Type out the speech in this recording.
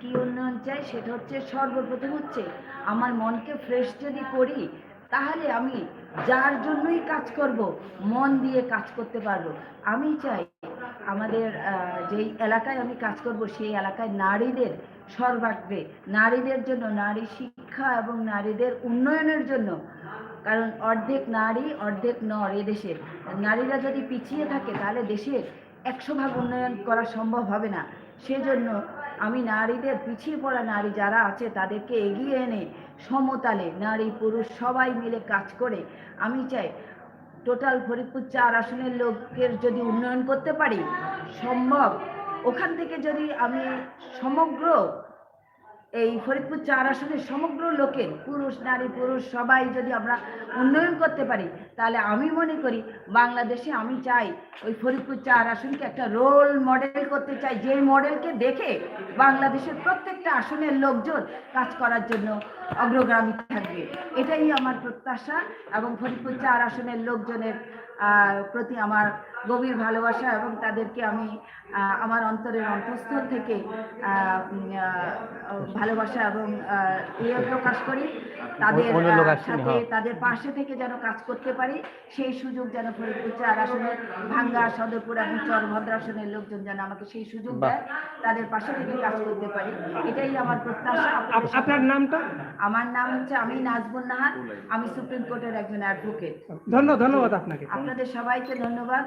কি উন্নয়ন চাই সেটা হচ্ছে সর্বপ্রথম হচ্ছে আমার মনকে ফ্রেশ যদি করি, তাহলে আমি যার জন্যই কাজ করব, মন দিয়ে কাজ করতে পারব। আমি চাই আমাদের যেই এলাকায় আমি কাজ করব, সেই এলাকায় নারীদের সর্বাগ্রে, নারীদের জন্য, নারী শিক্ষা এবং নারীদের উন্নয়নের জন্য। কারণ অর্ধেক নারী, অর্ধেক নর এদেশের নারীরা যদি পিছিয়ে থাকে, তাহলে দেশের একশো ভাগ উন্নয়ন করা সম্ভব হবে না। সেজন্য আমি নারীদের পিছিয়ে পড়া নারী যারা আছে, তাদেরকে এগিয়ে এনে সমতালে নারী পুরুষ সবাই মিলে কাজ করে, আমি চাই টোটাল ফরিদপুর চার আসনের লোকের যদি উন্নয়ন করতে পারি, সম্ভব। ওখান থেকে যদি আমি সমগ্র এই ফরিদপুর চার আসনের সমগ্র লোকের, পুরুষ, নারী, পুরুষ, সবাই যদি আমরা উন্নয়ন করতে পারি, তাহলে আমি মনে করি বাংলাদেশে আমি চাই ওই ফরিদপুর চার আসনকে একটা রোল মডেল করতে চাই, যে মডেলকে দেখে বাংলাদেশের প্রত্যেকটা আসনের লোকজন কাজ করার জন্য অগ্রগামী থাকবে। এটাই আমার প্রত্যাশা এবং ফরিদপুর চার আসনের লোকজনের প্রতি আমার গভীর ভালোবাসা এবং তাদেরকে আমি আমার অন্তরের অন্তঃস্থল থেকে ভালোবাসা এবং ইয়ে প্রকাশ করি। তাদের সাথে হ্যাঁ। তাদের পাশে থেকে যেন কাজ করতে পারি সেই সুযোগ যেন ফরিদপুর চার আসনের ভাঙ্গা সদরপুর এবং চরভদ্র আসনের লোকজন যেন আমাকে সেই সুযোগ দেয় তাদের পাশে থেকে কাজ করতে পারি। এটাই আমার প্রত্যাশা। আপনার নামটা? আমার নাম হচ্ছে আমি নাজবুল নাহার আমি সুপ্রিম কোর্টের একজন অ্যাডভোকেট। ধন্য ধন্যবাদ আপনাকে। আপনাদের সবাইকে ধন্যবাদ।